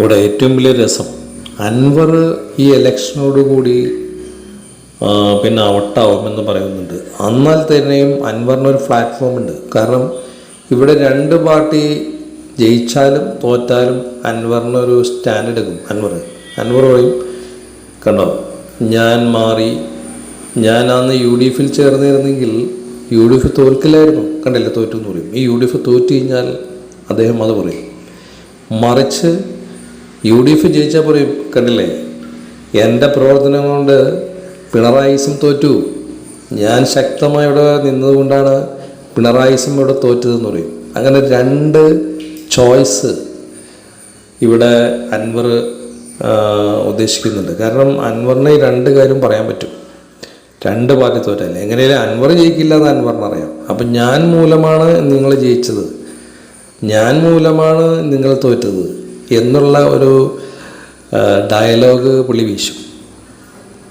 ഇവിടെ ഏറ്റവും വലിയ രസം. അൻവർ ഈ ഇലക്ഷനോട് കൂടി പിന്നെ ഔട്ടാവുമെന്ന് പറയുന്നുണ്ട്. എന്നാൽ തന്നെയും അൻവറിനൊരു പ്ലാറ്റ്ഫോം ഉണ്ട്. കാരണം ഇവിടെ രണ്ട് പാർട്ടി ജയിച്ചാലും തോറ്റാലും അൻവറിനൊരു സ്റ്റാൻഡ് എടുക്കും. അൻവർ അൻവർ പറയും കണ്ടോ ഞാൻ മാറി ഞാൻ അന്ന് യു ഡി എഫിൽ ചേർന്നിരുന്നെങ്കിൽ യു ഡി എഫ് തോൽക്കില്ലായിരുന്നു. കണ്ടില്ല തോറ്റു എന്ന് പറയും. ഈ യു ഡി എഫ് തോറ്റു കഴിഞ്ഞാൽ അദ്ദേഹം അത് പറയും. മറിച്ച് യു ഡി എഫ് ജയിച്ചാൽ പറയും കണ്ടില്ലേ? എന്റെ പ്രവർത്തനം കൊണ്ട് പിണറായിസും തോറ്റു. ഞാൻ ശക്തമായി ഇവിടെ നിന്നതുകൊണ്ടാണ് പിണറായിസും ഇവിടെ തോറ്റതെന്ന് പറയും. അങ്ങനെ രണ്ട് ചോയ്സ് ഇവിടെ അൻവർ ഉദ്ദേശിക്കുന്നുണ്ട്. കാരണം അൻവറിനെ രണ്ട് കാര്യം പറയാൻ പറ്റും. രണ്ട് പാർട്ടി തോറ്റല്ലേ? എങ്ങനെയാലും അൻവർ ജയിക്കില്ല എന്ന് അൻവറിന് അറിയാം. അപ്പം ഞാൻ മൂലമാണ് നിങ്ങൾ ജയിച്ചത്. ഞാൻ മൂലമാണ് നിങ്ങൾ തോറ്റത്. എന്നുള്ള ഒരു ഡയലോഗ് പുള്ളി വീശും.